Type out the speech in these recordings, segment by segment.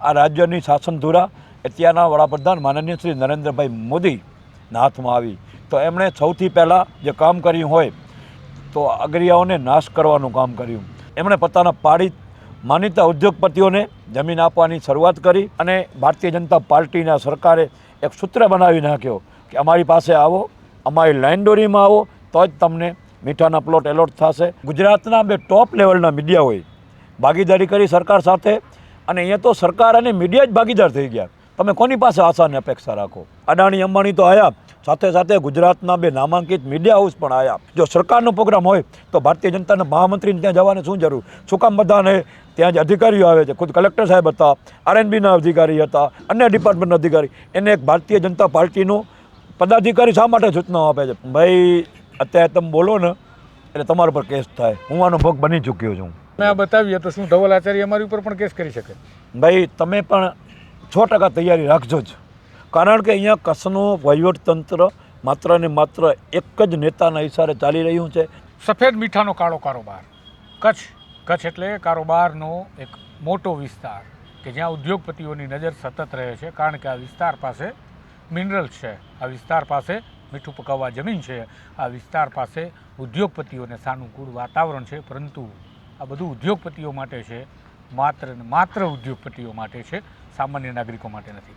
આ રાજ્યની શાસન ધુરા અત્યારના વડાપ્રધાન માનનીય શ્રી નરેન્દ્રભાઈ મોદીના હાથમાં આવી. તો એમણે સૌથી પહેલાં જે કામ કર્યું હોય તો અગરિયાઓને નાશ કરવાનું કામ કર્યું. એમણે પોતાના પાડી માનીતા ઉદ્યોગપતિઓને જમીન આપવાની શરૂઆત કરી અને ભારતીય જનતા પાર્ટીના સરકારે એક સૂત્ર બનાવી નાખ્યો કે અમારી પાસે આવો, અમારી લાઈન દોરીમાં આવો, તો જ તમને મીઠાના પ્લોટ એલોટ થશે. ગુજરાતના બે ટોપ લેવલના મીડિયા હોય, ભાગીદારી કરી સરકાર સાથે અને અહીંયા તો સરકાર અને મીડિયા જ ભાગીદાર થઈ ગયા. તમે કોની પાસે આશા અને અપેક્ષા રાખો? અદાણી, અંબાણી તો આવ્યા સાથે સાથે ગુજરાતના બે નામાંકિત મીડિયા હાઉસ પણ આવ્યા જો સરકારનો પ્રોગ્રામ હોય તો ભારતીય જનતાના મહામંત્રીને ત્યાં જવાની શું જરૂર? શું કામ બધાને ત્યાં જે અધિકારીઓ આવે છે? ખુદ કલેક્ટર સાહેબ હતા આરએનબીના અધિકારી હતા, અન્ય ડિપાર્ટમેન્ટના અધિકારી. એને એક ભારતીય જનતા પાર્ટીનો પદાધિકારી શા માટે સૂચનાઓ આપે છે? ભાઈ, અત્યારે તમે બોલો ને, એટલે તમારા પર કેસ થાય. હું આનો ભોગ બની ચૂક્યો છું. આ બતાવીએ તો શું ધવલ આચાર્ય અમારી ઉપર પણ કેસ કરી શકે? ભાઈ તમે પણ સો ટકા તૈયારી રાખજો જ. કારણ કે અહીંયા કચ્છનું વહીવટતંત્ર માત્ર ને માત્ર એક જ નેતાના ઇશારે ચાલી રહ્યું છે. સફેદ મીઠાનો કાળો કારોબાર. કચ્છ કચ્છ એટલે કારોબારનો એક મોટો વિસ્તાર કે જ્યાં ઉદ્યોગપતિઓની નજર સતત રહે છે કારણ કે આ વિસ્તાર પાસે મિનરલ્સ છે. આ વિસ્તાર પાસે મીઠું પકાવવા જમીન છે. આ વિસ્તાર પાસે ઉદ્યોગપતિઓને સાનુકૂળ વાતાવરણ છે પરંતુ આ બધું ઉદ્યોગપતિઓ માટે છે. માત્ર માત્ર ઉદ્યોગપતિઓ માટે છે. સામાન્ય નાગરિકો માટે નથી.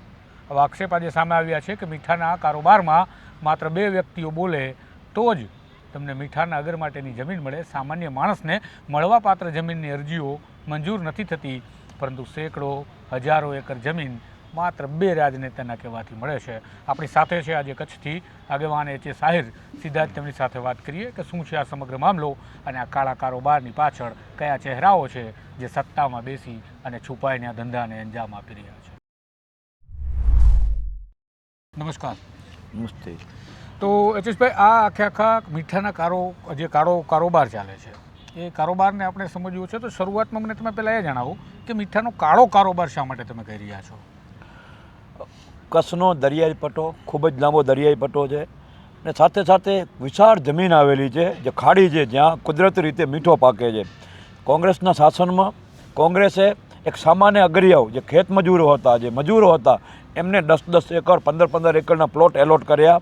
હવે આક્ષેપ આજે સામે આવ્યા છે કે મીઠાના કારોબારમાં માત્ર બે વ્યક્તિઓ બોલે તો જ તમને મીઠાના અગર માટેની જમીન મળે. સામાન્ય માણસને મળવાપાત્ર જમીનની અરજીઓ મંજૂર નથી થતી, પરંતુ સેંકડો, હજારો એકર જમીન માત્ર બે રાજનેતાના કહેવાથી મળે છે. આપણી સાથે છે આજે કચ્છથી આગેવાન એચ એ સાહિર. સીધા જ તેમની સાથે વાત કરીએ કે શું છે આ સમગ્ર મામલો અને આ કાળા કારોબારની પાછળ કયા ચહેરાઓ છે જે સત્તામાં બેસી અને છુપાઈને આ ધંધાને અંજામ આપી રહ્યા છે. નમસ્કાર. નમસ્તે. તો એચએસભાઈ આ આખે આખા મીઠાના કારો જે કાળો કારોબાર ચાલે છે. એ કારોબારને આપણે સમજવું છે તો શરૂઆતમાં મને તમે પહેલાં એ જણાવો કે મીઠાનો કાળો કારોબાર શા માટે તમે કરી રહ્યા છો? કચ્છનો દરિયાઈ પટ્ટો ખૂબ જ લાંબો દરિયાઈ પટ્ટો છે અને સાથે સાથે વિશાળ જમીન આવેલી છે જે ખાડી છે જ્યાં કુદરતી રીતે મીઠો પાકે છે. કોંગ્રેસના શાસનમાં કોંગ્રેસે એક સામાન્ય અગરિયાઓ જે ખેત મજૂરો હતા, જે મજૂરો હતા, એમને દસ દસ એકર, પંદર પંદર એકરના પ્લોટ એલોટ કર્યા.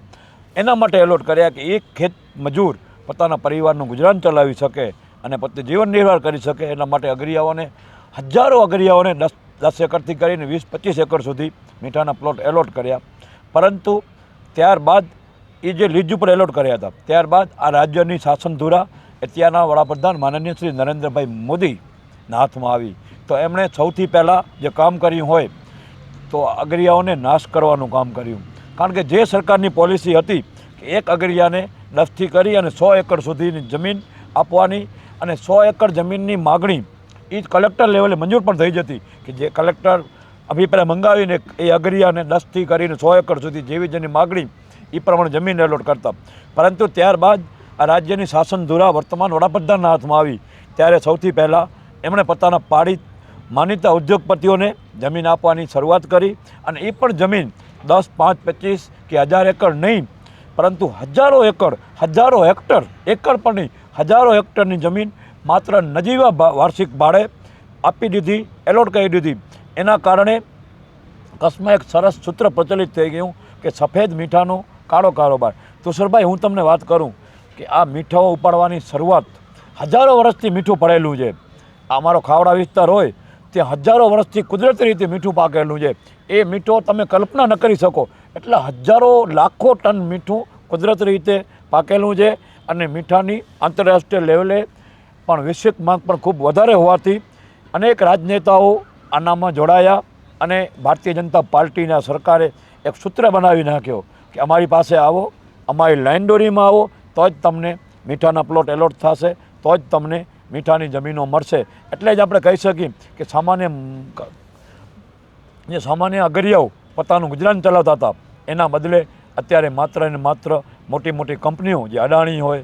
એના માટે એલોટ કર્યા કે એક ખેત મજૂર પોતાના પરિવારનું ગુજરાન ચલાવી શકે અને પોતે જીવન નિર્વાહ કરી શકે. એના માટે અગરિયાઓને, હજારો અગરિયાઓને દસ દસ એકરથી કરીને વીસ, પચીસ એકર સુધી મીઠાના પ્લોટ એલોટ કર્યા. પરંતુ ત્યારબાદ એ જે લીજ ઉપર એલોટ કર્યા હતા, ત્યારબાદ આ રાજ્યની શાસન ધુરા અત્યારના વડાપ્રધાન માનનીય શ્રી નરેન્દ્રભાઈ મોદીના હાથમાં આવી. તો એમણે સૌથી પહેલાં જે કામ કર્યું હોય, તો અગરિયાઓને નાશ કરવાનું કામ કર્યું. કારણ કે જે સરકારની પોલિસી હતી કે એક અગરિયાને દસથી કરી અને સો એકર સુધીની જમીન આપવાની અને સો એકર જમીનની માગણી એ જ કલેક્ટર લેવલે મંજૂર પણ થઈ જતી કે જે કલેક્ટર અભિપ્રાય મંગાવીને એ અગરિયાને દસથી કરીને સો એકર સુધી જેવી જેની માગણી એ પ્રમાણે જમીન એલોટ કરતા. પરંતુ ત્યારબાદ આ રાજ્યની શાસન ધુરા વર્તમાન વડાપ્રધાનના હાથમાં આવી. ત્યારે સૌથી પહેલાં એમણે પોતાના પાડિત માનીતા ઉદ્યોગપતિઓને જમીન આપવાની શરૂઆત કરી અને એ પણ જમીન દસ, પાંચ, પચીસ કે હજાર એકર નહીં, પરંતુ હજારો એકર, હજારો હેક્ટર, એકર પણ નહીં, હજારો હેક્ટરની જમીન માત્ર નજીવા વાર્ષિક ભાડે આપી દીધી, એલોટ કરી દીધી. એના કારણે કચ્છમાં એક સરસ સૂત્ર પ્રચલિત થઈ ગયું કે સફેદ મીઠાનો કાળો કારોબાર. તુષરભાઈ, હું તમને વાત કરું કે આ મીઠાઓ ઉપાડવાની શરૂઆત હજારો વર્ષથી મીઠું પડેલું છે. આ અમારો ખાવડા વિસ્તાર હોય, ત્યાં હજારો વર્ષથી કુદરતી રીતે મીઠું પાકેલું છે. એ મીઠો તમે કલ્પના ન કરી શકો. એટલે હજારો લાખો ટન મીઠું કુદરતી રીતે પાકેલું છે અને મીઠાની આંતરરાષ્ટ્રીય લેવલે પણ વૈશ્વિક માંગ પણ ખૂબ વધારે હોવાથી અનેક રાજનેતાઓ આનામાં જોડાયા અને ભારતીય જનતા પાર્ટીના સરકારે એક સૂત્ર બનાવી નાખ્યો કે અમારી પાસે આવો, અમારી લાઈન દોરીમાં આવો, તો જ તમને મીઠાના પ્લોટ એલોટ થશે, તો જ તમને મીઠાની જમીનો મળશે. એટલે જ આપણે કહી શકીએ કે સામાન્ય જે સામાન્ય અગરિયાઓ પોતાનું ગુજરાન ચલાવતા હતા, એના બદલે અત્યારે માત્ર ને માત્ર મોટી મોટી કંપનીઓ, જે અડાણી હોય,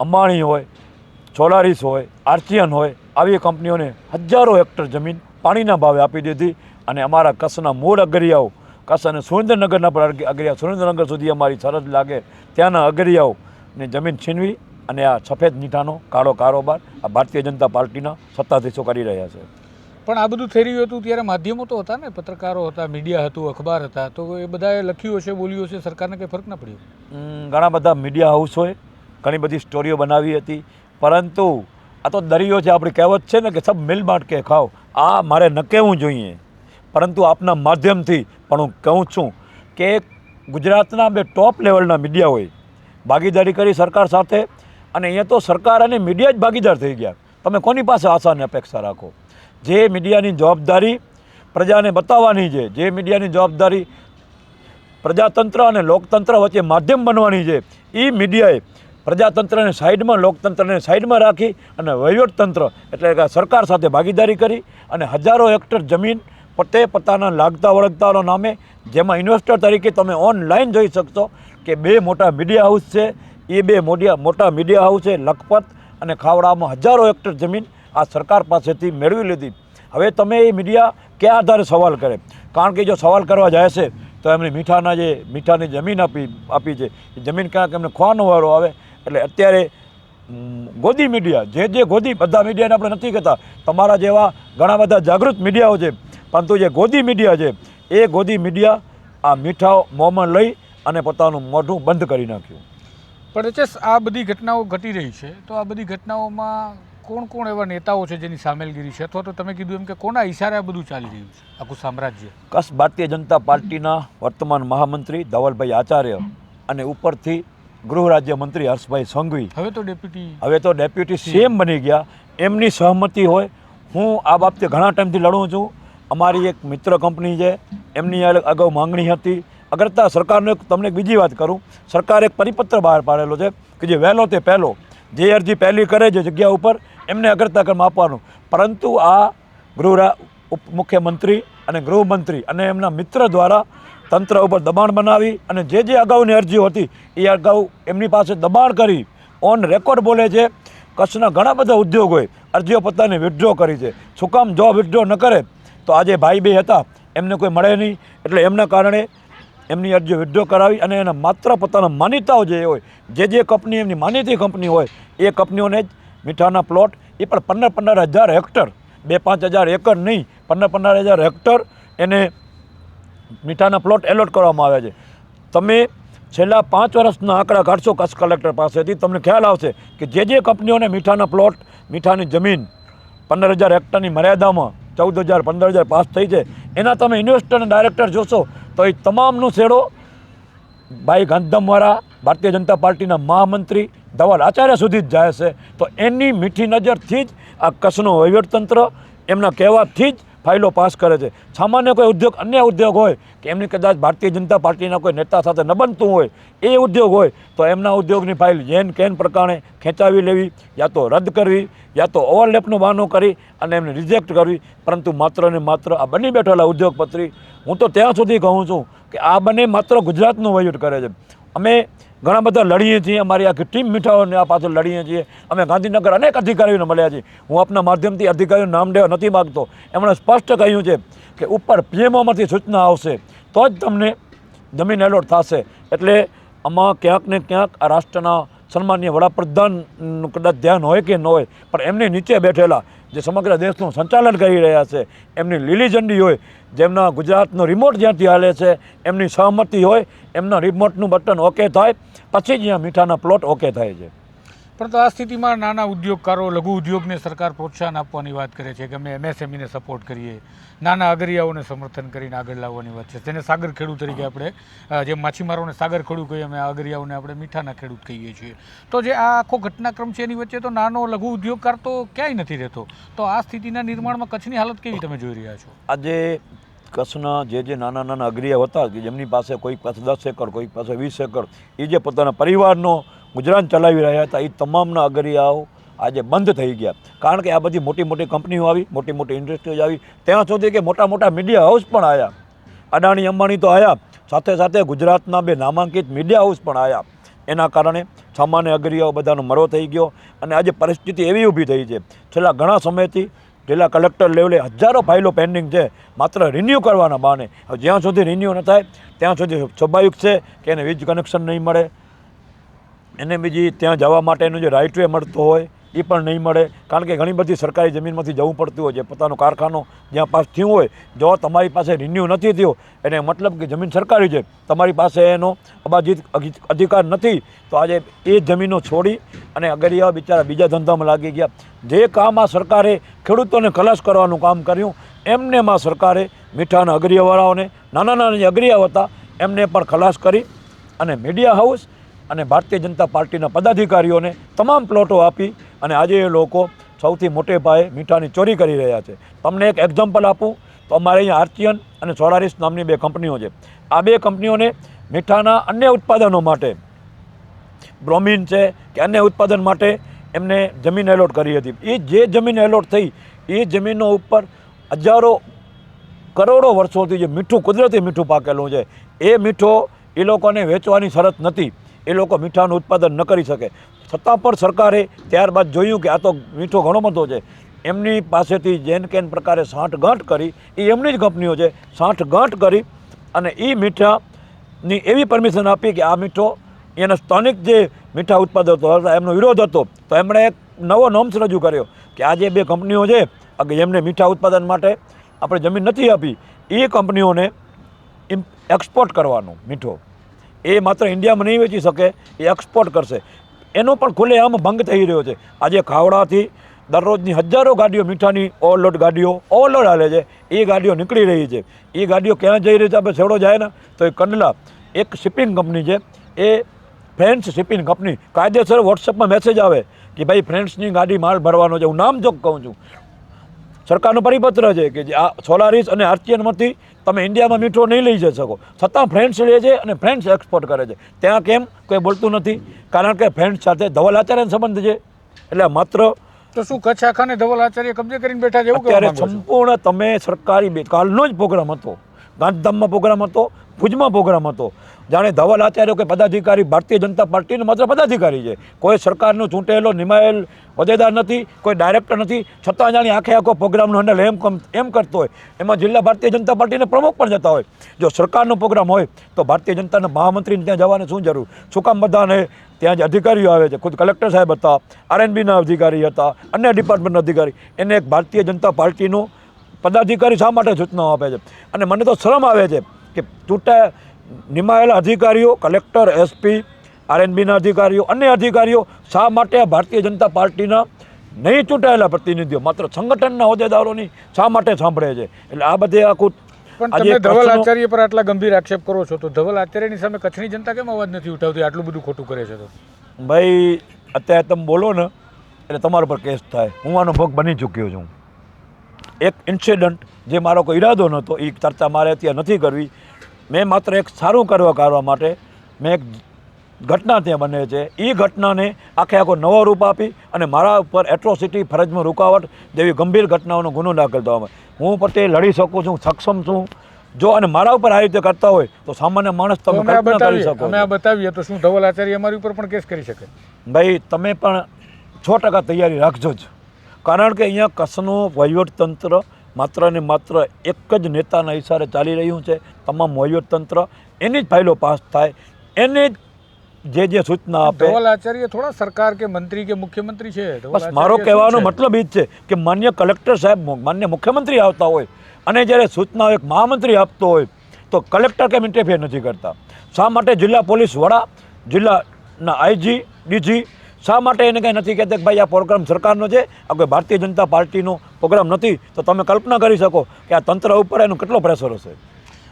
અંબાણી હોય સોલારીસ હોય આર્ચિયન હોય આવી કંપનીઓને હજારો હેક્ટર જમીન પાણીના ભાવે આપી દીધી અને અમારા કચ્છના મૂળ અગરિયાઓ કચ્છ અને સુરેન્દ્રનગરના પણ અગરિયા સુરેન્દ્રનગર સુધી અમારી સરહદ લાગે ત્યાંના અગરિયાઓને જમીન છીનવી અને આ સફેદ મીઠાનો કાળો કારોબાર આ ભારતીય જનતા પાર્ટીના સત્તાધીશો કરી રહ્યા છે. પણ આ બધું થઈ રહ્યું હતું ત્યારે માધ્યમો તો હતા ને પત્રકારો હતા મીડિયા હતું અખબાર હતા તો એ બધાએ લખ્યું હશે બોલ્યું હશે સરકારને કંઈ ફરક ના પડ્યો? ઘણા બધા મીડિયા હાઉસોએ ઘણી બધી સ્ટોરીઓ બનાવી હતી પરંતુ આ તો દરિયો છે, આપણી કહેવત છે ને કે સબ મિલ બાંટ કે ખાઓ. આ મારે ન કહેવું જોઈએ. પરંતુ આપના માધ્યમથી પણ હું કહું છું કે ગુજરાતના બે ટોપ લેવલના મીડિયા હોય, ભાગીદારી કરી સરકાર સાથે અને અહીંયા તો સરકાર અને મીડિયા જ ભાગીદાર થઈ ગયા. તમે કોની પાસે આશા અને અપેક્ષા રાખો? જે મીડિયાની જવાબદારી પ્રજાને બતાવવાની છે, જે મીડિયાની જવાબદારી પ્રજાતંત્ર અને લોકતંત્ર વચ્ચે માધ્યમ બનવાની છે એ મીડિયાએ પ્રજાતંત્રને સાઈડમાં, લોકતંત્રને સાઈડમાં રાખી અને વહીવટતંત્ર એટલે કે સરકાર સાથે ભાગીદારી કરી અને હજારો હેક્ટર જમીન પોતે પોતાના લાગતા વળગતાનો નામે, જેમાં ઇન્વેસ્ટર તરીકે તમે ઓનલાઈન જોઈ શકશો કે બે મોટા મીડિયા હાઉસ છે. એ બે મોડિયા, મોટા મીડિયા હાઉસે લખપત અને ખાવડામાં હજારો હેક્ટર જમીન આ સરકાર પાસેથી મેળવી લીધી. હવે તમે એ મીડિયા કયા આધારે સવાલ કરે? કારણ કે જો સવાલ કરવા જાય છે, તો એમને મીઠાના જે, મીઠાની જમીન આપી આપી છે. એ જમીન ક્યાંક એમને ખોવાનો વારો આવે એટલે અત્યારે ગોદી મીડિયા જે જે ગોદી બધા મીડિયાને આપણે નથી કહેતા તમારા જેવા ઘણા બધા જાગૃત મીડિયાઓ છે પરંતુ જે ગોદી મીડિયા છે એ ગોદી મીડિયા આ મીઠાઓ મોંમાં લઈ અને પોતાનું મોઢું બંધ કરી નાખ્યું. પણ એચ આ બધી ઘટનાઓ ઘટી રહી છે તો આ બધી ઘટનાઓમાં કોણ કોણ એવા નેતાઓ છે જેની સામેલગીરી છે? અથવા તો તમે કીધું એમ કે કોના ઇશારે આ બધું ચાલી રહ્યું છે આખું સામ્રાજ્ય? કસ ભારતીય જનતા પાર્ટીના વર્તમાન મહામંત્રી ધવલભાઈ આચાર્ય અને ઉપરથી ગૃહ રાજ્યમંત્રી હર્ષભાઈ સંઘવી. હવે તો ડેપ્યુટી હવે તો ડેપ્યુટી સીએમ બની ગયા. એમની સહમતિ હોય હું આ બાબતે ઘણા ટાઈમથી લડું છું. અમારી એક મિત્ર કંપની છે એમની અગાઉ માંગણી હતી. અગરતા સરકારનો એક તમને એક બીજી વાત કરું. સરકારે એક પરિપત્ર બહાર પાડેલો છે કે જે વહેલો તે પહેલો જે અરજી પહેલી કરે છે જગ્યા ઉપર એમને અગ્રતા ક્રમ આપવાનું. પરંતુ આ ગૃહ ઉપ મુખ્યમંત્રી અને ગૃહમંત્રી અને એમના મિત્ર દ્વારા તંત્ર ઉપર દબાણ બનાવી અને જે જે અગાઉની અરજીઓ હતી, એ અગાઉ એમની પાસે દબાણ કરી ઓન રેકોર્ડ બોલે છે, કચ્છના ઘણા બધા ઉદ્યોગોએ અરજીઓ પોતાની વિથડ્રો કરી છે. શું જો વિથડ્રો ન કરે, તો આજે ભાઈ બે હતા, એમને કોઈ મળે નહીં. એટલે એમના કારણે એમની અરજીઓ વિથડ્રો કરાવી અને એના માત્ર પોતાના માન્યતાઓ જે હોય, જે જે કંપની એમની માનીતી કંપની હોય, એ કંપનીઓને જ મીઠાના પ્લોટ એ પણ પંદર પંદર હજાર હેક્ટર, બે પાંચ હજાર એકર નહીં, પંદર પંદર હજાર હેક્ટર એને મીઠાના પ્લોટ એલોટ કરવામાં આવ્યા છે. તમે છેલ્લા પાંચ વર્ષના આંકડા કાઢશો કચ્છ કલેક્ટર પાસેથી, તમને ખ્યાલ આવશે કે જે જે કંપનીઓને મીઠાના પ્લોટ, મીઠાની જમીન પંદર હજાર હેક્ટરની મર્યાદામાં, ચૌદ હજાર, પંદર હજાર પાસ થઈ છે, એના તમે ઇન્વેસ્ટર અને ડાયરેક્ટર જોશો તો એ તમામનો શેડો ભાઈ ગાંધમવાળા ભારતીય જનતા પાર્ટીના મહામંત્રી ધવલ આચાર્ય સુધી જ જાય છે. તો એની મીઠી નજરથી જ આ કચ્છનું વહીવટતંત્ર એમના કહેવાથી જ ફાઇલો પાસ કરે છે. સામાન્ય કોઈ ઉદ્યોગ, અન્ય ઉદ્યોગ હોય કે એમની કદાચ ભારતીય જનતા પાર્ટીના કોઈ નેતા સાથે ન બનતું હોય, એ ઉદ્યોગ હોય, તો એમના ઉદ્યોગની ફાઇલ જેન કેન પ્રકારે ખેંચાવી લેવી, યા તો રદ કરવી, યા તો ઓવરલેપનું બહાનું કરી અને એમને રિજેક્ટ કરવી. પરંતુ માત્ર ને માત્ર આ બની બેઠેલા ઉદ્યોગપતિ, હું તો ત્યાં સુધી કહું છું કે આ બંને માત્ર ગુજરાતનું વહીવટ કરે છે. અમે ઘણા બધા લડીએ છીએ, અમારી આખી ટીમ મીઠાઓને આ પાછળ લડીએ છીએ. અમે ગાંધીનગર અનેક અધિકારીઓને મળ્યા છીએ. હું આપના માધ્યમથી અધિકારીઓ નામ લેવા નથી માગતો. એમણે સ્પષ્ટ કહ્યું છે કે ઉપર પીએમઓમાંથી સૂચના આવશે, તો જ તમને જમીન એલોટ થશે. એટલે આમાં ક્યાંક ને ક્યાંક આ રાષ્ટ્રના સન્માનીય વડાપ્રધાનનું કદાચ ધ્યાન હોય કે ન હોય, પણ એમની નીચે બેઠેલા જે સમગ્ર દેશનું સંચાલન કરી રહ્યા છે, એમની લીલી ઝંડી હોય, જેમના ગુજરાતનો રિમોટ જ્યાંથી હાલે છે, એમની સહમતિ હોય, એમના રિમોટનું બટન ઓકે થાય, પછી જ અહીંયા મીઠાના પ્લોટ ઓકે થાય છે. પરંતુ આ સ્થિતિમાં નાના ઉદ્યોગકારો લઘુ ઉદ્યોગને સરકાર પ્રોત્સાહન આપવાની વાત કરે છે કે અમે એમએસએમઈને સપોર્ટ કરીએ નાના અગરિયાઓને સમર્થન કરીને આગળ લાવવાની વાત છે. તેને સાગર ખેડૂત તરીકે આપણે જે જેમ માછીમારોને સાગર ખેડૂત કહીએ અમે અગરિયાઓને આપણે મીઠાના ખેડૂત કહીએ છીએ. તો જે આ આખો ઘટનાક્રમ છે એની વચ્ચે તો નાનો લઘુ ઉદ્યોગકાર તો ક્યાંય નથી રહેતો. તો આ સ્થિતિના નિર્માણમાં કચ્છની હાલત કેવી તમે જોઈ રહ્યા છો? આજે કચ્છના જે જે નાના નાના અગ્રિયા હતા કે જેમની પાસે કોઈક પાસે દસ એકર કોઈક પાસે વીસ એકર, એ જે પોતાના પરિવારનો ગુજરાન ચલાવી રહ્યા હતા, એ તમામના અગરિયાઓ આજે બંધ થઈ ગયા. કારણ કે આ બધી મોટી મોટી કંપનીઓ આવી, મોટી મોટી ઇન્ડસ્ટ્રીઝ આવી. ત્યાં સુધી કે મોટા મોટા મીડિયા હાઉસ પણ આવ્યા અડાણી અંબાણી તો આવ્યા સાથે સાથે ગુજરાતના બે નામાંકિત મીડિયા હાઉસ પણ આવ્યા એના કારણે સામાન્ય અગરિયાઓ બધાનો મરો થઈ ગયો અને આજે પરિસ્થિતિ એવી ઊભી થઈ છે. છેલ્લા ઘણા સમયથી જિલ્લા કલેક્ટર લેવલે હજારો ફાઇલો પેન્ડિંગ છે. માત્ર રિન્યૂ કરવાના બહાને. હવે જ્યાં સુધી રિન્યૂ ન થાય, ત્યાં સુધી સ્વાભાવિક છે કે એને વીજ કનેક્શન નહીં મળે. એને બીજી ત્યાં જવા માટેનું જે રાઇટ વે મળતો હોય એ પણ નહીં મળે. કારણ કે ઘણી બધી સરકારી જમીનમાંથી જવું પડતું હોય છે પોતાનો કારખાનો જ્યાં પાસ થયું હોય, જો તમારી પાસે રિન્યૂ નથી થયો, એને મતલબ કે જમીન સરકારી છે. તમારી પાસે એનો અબાધિત અધિકાર નથી, તો આજે એ જમીનો છોડી અને અગરિયા બિચારા બીજા ધંધામાં લાગી ગયા. જે કામ આ સરકારે ખેડૂતોને ખલાસ કરવાનું કામ કર્યું, એમને માં સરકારે મીઠાના અગરિયાવાળાઓને નાના નાના જે અગરિયા હતા, એમને પણ ખલાસ કરી અને મીડિયા હાઉસ અને ભારતીય જનતા પાર્ટીના પદાધિકારીઓને તમામ પ્લોટો આપી અને આજે એ લોકો સૌથી મોટે પાયે મીઠાની ચોરી કરી રહ્યા છે. તમને એક એક્ઝામ્પલ આપું, તો અમારે અહીંયા આર્ચિયન અને સોલારિસ નામની બે કંપનીઓ છે. આ બે કંપનીઓને મીઠાના અન્ય ઉત્પાદનો માટે, બ્રોમિન છે કે અન્ય ઉત્પાદન માટે એમને જમીન એલોટ કરી હતી. એ જે જમીન એલોટ થઈ, એ જમીનો ઉપર હજારો કરોડો વર્ષોથી જે મીઠું, કુદરતી મીઠું પાકેલું છે. એ મીઠો એ લોકોને વેચવાની શરત નથી. એ લોકો મીઠાનું ઉત્પાદન ન કરી શકે. છતાં પણ સરકારે ત્યારબાદ જોયું કે આ તો મીઠો ઘણો બધો છે. એમની પાસેથી જેન કેન પ્રકારે સાંઠગાંઠ કરી, એ એમની જ કંપનીઓ છે સાંઠગાંઠ કરી અને એ મીઠાની એવી પરમિશન આપી કે આ મીઠો એના સ્થાનિક જે મીઠા ઉત્પાદકો હતા, એમનો વિરોધ હતો. તો એમણે એક નવો નોમ્સ રજૂ કર્યો કે આ જે બે કંપનીઓ છે કે જેમને મીઠા ઉત્પાદન માટે આપણે જમીન નથી આપી એ કંપનીઓને એક્સપોર્ટ કરવાનું મીઠો. એ માત્ર ઇન્ડિયામાં નહીં વેચી શકે, એ એક્સપોર્ટ કરશે. એનો પણ ખુલ્લેઆમ ભંગ થઈ રહ્યો છે. આજે ખાવડાથી દરરોજની હજારો ગાડીઓ મીઠાની ઓવરલોડ ગાડીઓ ઓવરલોડ હાલે છે. એ ગાડીઓ નીકળી રહી છે. એ ગાડીઓ ક્યાં જઈ રહી છે? આપણે છેડો જાય ને તો એ કંડલા, એક શિપિંગ કંપની છે. એ ફ્રેન્ડ્સ શિપિંગ કંપની કાયદેસર વોટ્સઅપમાં મેસેજ આવે કે ભાઈ ફ્રેન્ડ્સની ગાડી માલ ભરવાનો છે. હું નામ જોક કહું છું. સરકારનો પરિપત્ર છે કે જે આ સોલારિસ અને આર્ચિયનમાંથી તમે ઇન્ડિયામાં મીઠો નહીં લઈ જઈ શકો. છતાં ફ્રેન્ડ્સ લે છે અને ફ્રેન્ડ્સ એક્સપોર્ટ કરે છે. ત્યાં કેમ કોઈ બોલતું નથી કારણ કે ફ્રેન્ડ્સ સાથે ધવલ આચાર્યનો સંબંધ છે. એટલે માત્ર તો શું કચ્છ આખાને ધવલ આચાર્ય કબજે કરીને બેઠા છે એવું છો? સંપૂર્ણ તમે સરકારી બે કાલનો જ પ્રોગ્રામ હતો. ગાંધીધામમાં પ્રોગ્રામ હતો ભુજમાં પ્રોગ્રામ હતો. જાણે ધવલ આચાર્ય કે પદાધિકારી, ભારતીય જનતા પાર્ટીનો માત્ર પદાધિકારી છે. કોઈ સરકારનો ચૂંટેલો, નિમાયેલ હોદ્દેદાર નથી, કોઈ ડાયરેક્ટર નથી. છતાં જાણે આખે આખો પ્રોગ્રામનો હેન્ડલ એમ એમ કરતો હોય. એમાં જિલ્લા ભારતીય જનતા પાર્ટીના પ્રમુખ પણ જતા હોય. જો સરકારનો પ્રોગ્રામ હોય, તો ભારતીય જનતાના મહામંત્રીને ત્યાં જવાની શું જરૂર? શું કામ બધાને ત્યાં જે અધિકારીઓ આવે છે? ખુદ કલેક્ટર સાહેબ હતા આરએનબીના અધિકારી હતા, અન્ય ડિપાર્ટમેન્ટના અધિકારી. એને એક ભારતીય જનતા પાર્ટીનો પદાધિકારી શા માટે સૂચનાઓ આપે છે? અને મને તો શરમ આવે છે કે ચૂંટા નિમાયેલા અધિકારીઓ કલેક્ટર એસપી આરએનબીના અધિકારીઓ અન્ય અધિકારીઓ શા માટે ભારતીય જનતા પાર્ટીના નહીં ચૂંટાયેલા પ્રતિનિધિઓ? માત્ર સંગઠનના હોદ્દેદારોની શા માટે સાંભળે છે? એટલે આ બધે આખું પણ તમે ધવલ આચાર્ય પર આટલા ગંભીર આક્ષેપ કરો છો તો ધવલ આચાર્યની સામે કચ્છની જનતા કેમ અવાજ નથી ઉઠાવતી? આટલું બધું ખોટું કરે છે તો. ભાઈ અત્યારે તમે બોલો ને એટલે તમારા પર કેસ થાય. હું આનો ભોગ બની ચૂક્યો છું. એક ઇન્સિડન્ટ જે મારો કોઈ ઈરાદો નહોતો એ ચર્ચા મારે અત્યારે નથી કરવી. મેં માત્ર એક સારું કરવા કરવા માટે મેં એક ઘટના ત્યાં બને છે. એ ઘટનાને આખે આખો નવો રૂપ આપી અને મારા ઉપર એટ્રોસિટી ફરજમાં રૂકાવટ જેવી ગંભીર ઘટનાઓનો ગુનો દાખલ થવામાં હું પોતે લડી શકું છું સક્ષમ છું. જો અને મારા ઉપર આ રીતે કરતા હોય તો સામાન્ય માણસ તમે કલ્પના કરી શકો અમે આ બતાવીએ તો શું ધવલ આચાર્ય અમારી ઉપર પણ કેસ કરી શકે? ભાઈ તમે પણ છ ટકા તૈયારી રાખજો જ. કારણ કે અહીંયા કચ્છનું વહીવટતંત્ર માત્ર ને માત્ર એક જ નેતાના ઇશારે ચાલી રહ્યું છે તમામ વહીવટતંત્ર એની જ ફાઇલો પાસ થાય એને જ જે જે સૂચના આપે. ધવલ આચાર્ય થોડા સરકાર કે મંત્રી કે મુખ્યમંત્રી છે? બસ મારો કહેવાનો મતલબ એ જ છે કે માન્ય કલેક્ટર સાહેબ માન્ય મુખ્યમંત્રી આવતા હોય અને જ્યારે સૂચનાઓ એક મહામંત્રી આપતો હોય તો કલેક્ટર કેમ ઇન્ટરફેર નથી કરતા? શા માટે જિલ્લા પોલીસ વડા જિલ્લાના આઈજી ડીજી શા માટે એને કંઈ નથી કહેતા કે ભાઈ આ પ્રોગ્રામ સરકારનો છે? આ કોઈ ભારતીય જનતા પાર્ટીનો પ્રોગ્રામ નથી. તો તમે કલ્પના કરી શકો કે આ તંત્ર ઉપર એનો કેટલો પ્રેશર હશે?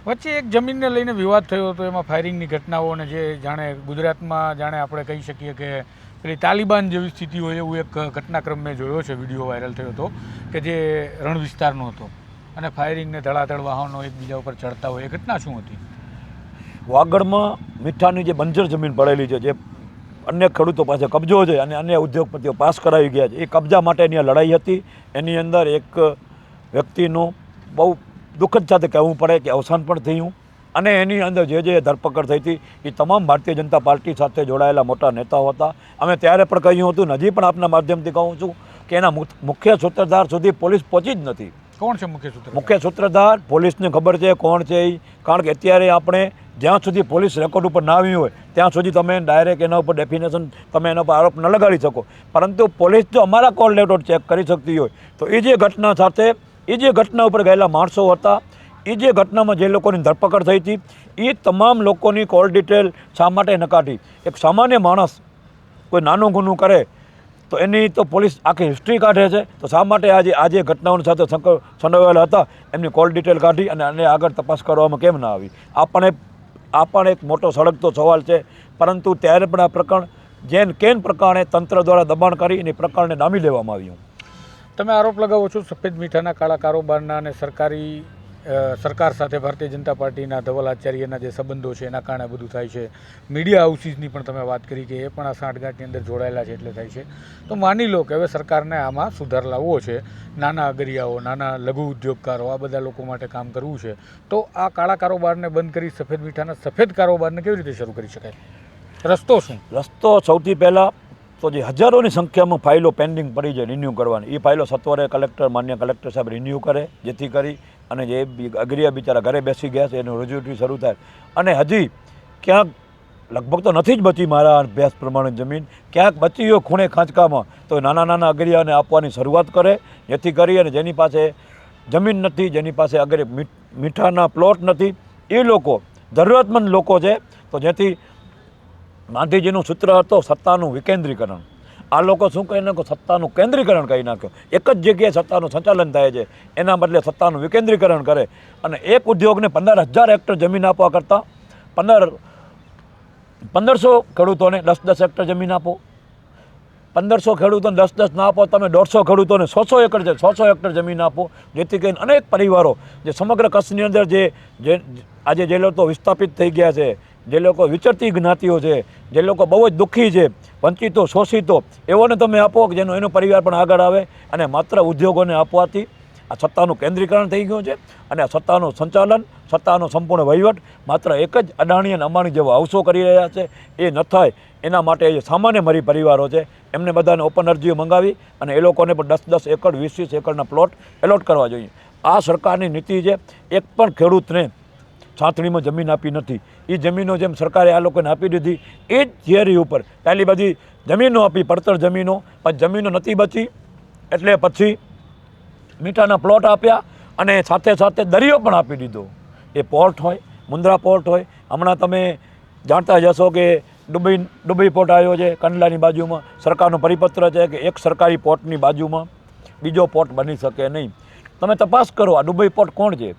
વચ્ચે એક જમીનને લઈને વિવાદ થયો હતો. એમાં ફાયરિંગની ઘટનાઓ અને જે જાણે ગુજરાતમાં જાણે આપણે કહી શકીએ કે પેલી તાલિબાન જેવી સ્થિતિ હોય એવું એક ઘટનાક્રમ મેં જોયો છે વીડિયો વાયરલ થયો હતો કે જે રણ વિસ્તારનો હતો. અને ફાયરિંગને ધડાધડ વાહનો એકબીજા ઉપર ચડતા હોય. એ ઘટના શું હતી? વાગડમાં મીઠાની જે બંજર જમીન પડેલી છે જે અન્ય ખેડૂતો પાસે કબજો છે અને અન્ય ઉદ્યોગપતિઓ પાસ કરાવી ગયા છે. એ કબજા માટેની આ લડાઈ હતી. એની અંદર એક વ્યક્તિનું બહુ દુઃખદ સાથે કહેવું પડે કે અવસાન પણ થયું. અને એની અંદર જે જે ધરપકડ થઈ હતી એ તમામ ભારતીય જનતા પાર્ટી સાથે જોડાયેલા મોટા નેતાઓ હતા. અમે ત્યારે પણ કહ્યું હતું હજી પણ આપના માધ્યમથી કહું છું કે એના મુખ્ય સૂત્રધાર સુધી પોલીસ પહોંચી જ નથી. કોણ છે મુખ્ય સૂત્ર મુખ્ય સૂત્રધાર પોલીસને ખબર છે કોણ છે એ કારણ કે અત્યારે આપણે જ્યાં સુધી પોલીસ રેકોર્ડ ઉપર ના આવી હોય, ત્યાં સુધી તમે ડાયરેક્ટ એના ઉપર ડેફિનેશન, તમે એના પર આરોપ ન લગાડી શકો. પરંતુ પોલીસ જો અમારા કોલ રેકોર્ડ ચેક કરી શકતી હોય, તો એ જે ઘટના સાથે એ જે ઘટના ઉપર ગયેલા માણસો હતા એ જે ઘટનામાં જે લોકોની ધરપકડ થઈ હતી એ તમામ લોકોની કોલ ડિટેલ શા માટે નકાટી એક સામાન્ય માણસ કોઈ નાનું ગુનું કરે, તો એની તો પોલીસ આખી હિસ્ટ્રી કાઢે છે, તો શા માટે આજે આજે ઘટનાઓની સાથે સંકળ સંડવાયેલા હતા? એમની કોલ ડિટેલ કાઢી અને આને આગળ તપાસ કરવામાં કેમ ના આવી? આ પણ એક આ પણ એક મોટો સળગતો સવાલ છે. પરંતુ ત્યારે પણ આ પ્રકરણ જેન કેન પ્રકારે તંત્ર દ્વારા દબાણ કરી અને પ્રકરણને નામી લેવામાં આવ્યું. તમે આરોપ લગાવો છો, સફેદ મીઠાના કાળા કારોબારના અને સરકારી સરકાર સાથે ભારતીય જનતા પાર્ટીના ધવલ આચાર્યના જે સંબંધો છે, એના કારણે બધું થાય છે. મીડિયા હાઉસીસની પણ તમે વાત કરી કે એ પણ આ સાંઠગાંઠની અંદર જોડાયેલા છે એટલે થાય છે. તો માની લો કે હવે સરકારને આમાં સુધાર લાવવો છે, નાના અગરિયાઓ, નાના લઘુ ઉદ્યોગકારો, આ બધા લોકો માટે કામ કરવું છે, તો આ કાળા કારોબારને બંધ કરી સફેદ મીઠાના સફેદ કારોબારને કેવી રીતે શરૂ કરી શકાય? રસ્તો શું? રસ્તો સૌથી પહેલાં તો જે હજારોની સંખ્યામાં ફાઇલો પેન્ડિંગ પડી છે રિન્યૂ કરવાની. એ ફાઇલો સત્વરે કલેક્ટર, માન્ય કલેક્ટર સાહેબ રિન્યૂ કરે, જેથી કરી અને જે અગરિયા બિચારા ઘરે બેસી ગયા છે, એનું રજૂટી શરૂ થાય. અને હજી ક્યાંક લગભગ તો નથી જ બચી મારા અભ્યાસ પ્રમાણે જમીન. ક્યાંક બચી હોય ખૂણે ખાંચકામાં, તો નાના નાના અગરિયાને આપવાની શરૂઆત કરે, જેથી કરી અને જેની પાસે જમીન નથી, જેની પાસે અગર મીઠ- મીઠાના પ્લોટ નથી, એ લોકો જરૂરતમંદ લોકો છે, તો જેથી ગાંધીજીનું સૂત્ર હતો સત્તાનું વિકેન્દ્રીકરણ. આ લોકો શું કહી નાખ્યું સત્તાનું કેન્દ્રીકરણ કહી નાખ્યું. એક જ જગ્યાએ સત્તાનું સંચાલન થાય છે. એના બદલે સત્તાનું વિકેન્દ્રીકરણ કરે. અને એક ઉદ્યોગને પંદર હજાર હેક્ટર જમીન આપવા કરતાં પંદર, પંદરસો ખેડૂતોને દસ દસ હેક્ટર જમીન આપો. પંદરસો ખેડૂતોને દસ દસ ના આપો, તમે દોઢસો ખેડૂતોને સો સો એકર સો સો હેક્ટર જમીન આપો. જેથી કરીને અનેક પરિવારો જે સમગ્ર કચ્છની અંદર જે આજે જે લોકો વિસ્થાપિત થઈ ગયા છે જે લોકો વિચરતી જ્ઞાતિઓ છે, જે લોકો બહુ જ દુઃખી છે, વંચિતો, શોષિતો એવોને તમે આપો કે જેનો એનો પરિવાર પણ આગળ આવે અને માત્ર ઉદ્યોગોને આપવાથી આ સત્તાનું કેન્દ્રીકરણ થઈ ગયું છે અને આ સત્તાનું સંચાલન, સત્તાનો સંપૂર્ણ વહીવટ માત્ર એક જ અદાણી અને અંબાણી જેવા અવસો કરી રહ્યા છે. એ ન થાય. એના માટે જે સામાન્ય મરી પરિવારો છે. એમને બધાને ઓપન અરજીઓ મંગાવી અને એ લોકોને પણ દસ દસ એકર વીસ વીસ એકરના પ્લોટ એલોટ કરવા જોઈએ. આ સરકારની નીતિ છે. એક પણ ખેડૂતને સાંથણીમાં જમીન આપી નથી. એ જમીનો જેમ સરકારે આ લોકોને આપી દીધી, એ જ થિયરી ઉપર. પહેલી બધી જમીનો આપી, પડતર જમીનો, પણ જમીનો નથી બચી. એટલે પછી મીઠાના પ્લોટ આપ્યા અને સાથે સાથે દરિયો પણ આપી દીધો. એ પોર્ટ હોય મુન્દ્રા પોર્ટ હોય. હમણાં તમે જાણતા જ હશો કે ડુબઈ ડુબઈ પોર્ટ આવ્યો છે, કંડલાની બાજુમાં. સરકારનો પરિપત્ર છે કે એક સરકારી પોર્ટની બાજુમાં બીજો પોર્ટ બની શકે નહીં. તમે તપાસ કરો, આ ડુબઈ પોર્ટ કોણ છે?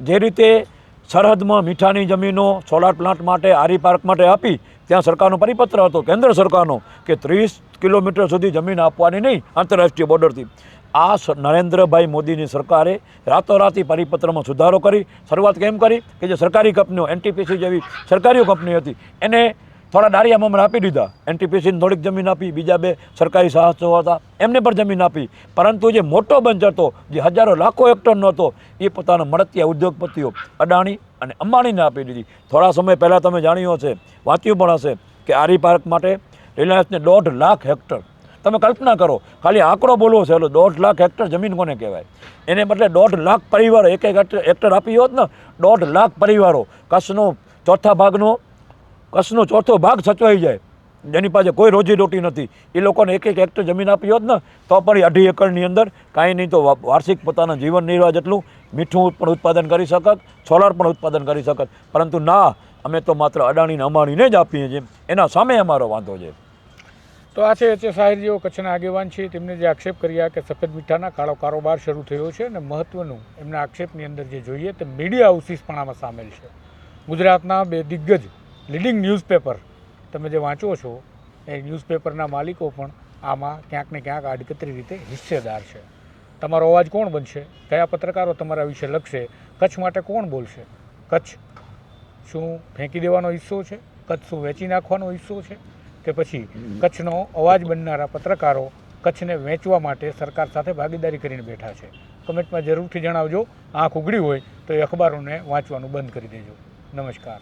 જે રીતે સરહદમાં મીઠાની જમીનો સોલાર પ્લાન્ટ માટે આરી પાર્ક માટે આપી ત્યાં સરકારનો પરિપત્ર હતો. કેન્દ્ર સરકારનો કે ત્રીસ કિલોમીટર સુધી જમીન આપવાની નહીં આંતરરાષ્ટ્રીય બોર્ડરથી. આ નરેન્દ્રભાઈ મોદીની સરકારે રાતોરાતી પરિપત્રમાં સુધારો કરી. શરૂઆત કેમ કરી? કે જે સરકારી કંપનીઓ, એનટીપીસી જેવી સરકારી કંપની હતી, એને થોડા દારિયામાં આપી દીધા. એનટીપીસીને થોડીક જમીન આપી, બીજા બે સરકારી સાહસો હતા, એમને પણ જમીન આપી. પરંતુ જે મોટો બંચ હતો, જે હજારો લાખો હેક્ટરનો હતો, એ પોતાના મળતિયા ઉદ્યોગપતિઓ અડાણી અને અંબાણીને આપી દીધી. થોડા સમય પહેલાં તમે જાણ્યું હશે, વાંચ્યું પણ હશે, કે આરી પાર્ક માટે રિલાયન્સને દોઢ લાખ હેક્ટર. તમે કલ્પના કરો, ખાલી આંકડો બોલવો છે, એટલે દોઢ લાખ હેક્ટર જમીન કોને કહેવાય? એને બદલે દોઢ લાખ પરિવારો, એક એક હેક્ટર આપી હોત ને, દોઢ લાખ પરિવારો, કચ્છનો ચોથા ભાગનો કચ્છનો ચોથો ભાગ સચવાઈ જાય. જેની પાસે કોઈ રોજી રોટી નથી. એ લોકોને એક એક હેક્ટર જમીન આપી હોત ને, તો પણ એ અઢી એકરની અંદર કાંઈ નહીં તો વાર્ષિક પોતાના જીવન નિર્વાહ જેટલું મીઠું પણ ઉત્પાદન કરી શકત છોલાર પણ ઉત્પાદન કરી શકત. પરંતુ ના, અમે તો માત્ર અડાણીને અમાણીને જ આપીએ છીએ. એના સામે અમારો વાંધો છે. તો આ છે એચ એસ આહિર જેઓ કચ્છના આગેવાન છે. તેમને જે આક્ષેપ કર્યા કે સફેદ મીઠાના કાળો કારોબાર શરૂ થયો છે અને મહત્વનું, એમના આક્ષેપની અંદર જે જોઈએ તે મીડિયા હાઉસીસ પણ આમાં સામેલ છે. ગુજરાતના બે દિગ્ગજ લીડિંગ ન્યૂઝપેપર તમે જે વાંચો છો, એ ન્યૂઝપેપરના માલિકો પણ આમાં ક્યાંક ને ક્યાંક આડકતરી રીતે હિસ્સેદાર છે. તમારો અવાજ કોણ બનશે? કયા પત્રકારો તમારા વિશે લખશે? કચ્છ માટે કોણ બોલશે? કચ્છ શું ફેંકી દેવાનો હિસ્સો છે? કચ્છ શું વેચી નાખવાનો હિસ્સો છે? કે પછી કચ્છનો અવાજ બનનારા પત્રકારો કચ્છને વેચવા માટે સરકાર સાથે ભાગીદારી કરીને બેઠા છે? કમેન્ટમાં જરૂરથી જણાવજો. આંખ ઉઘડી હોય તો એ અખબારોને વાંચવાનું બંધ કરી દેજો. નમસ્કાર.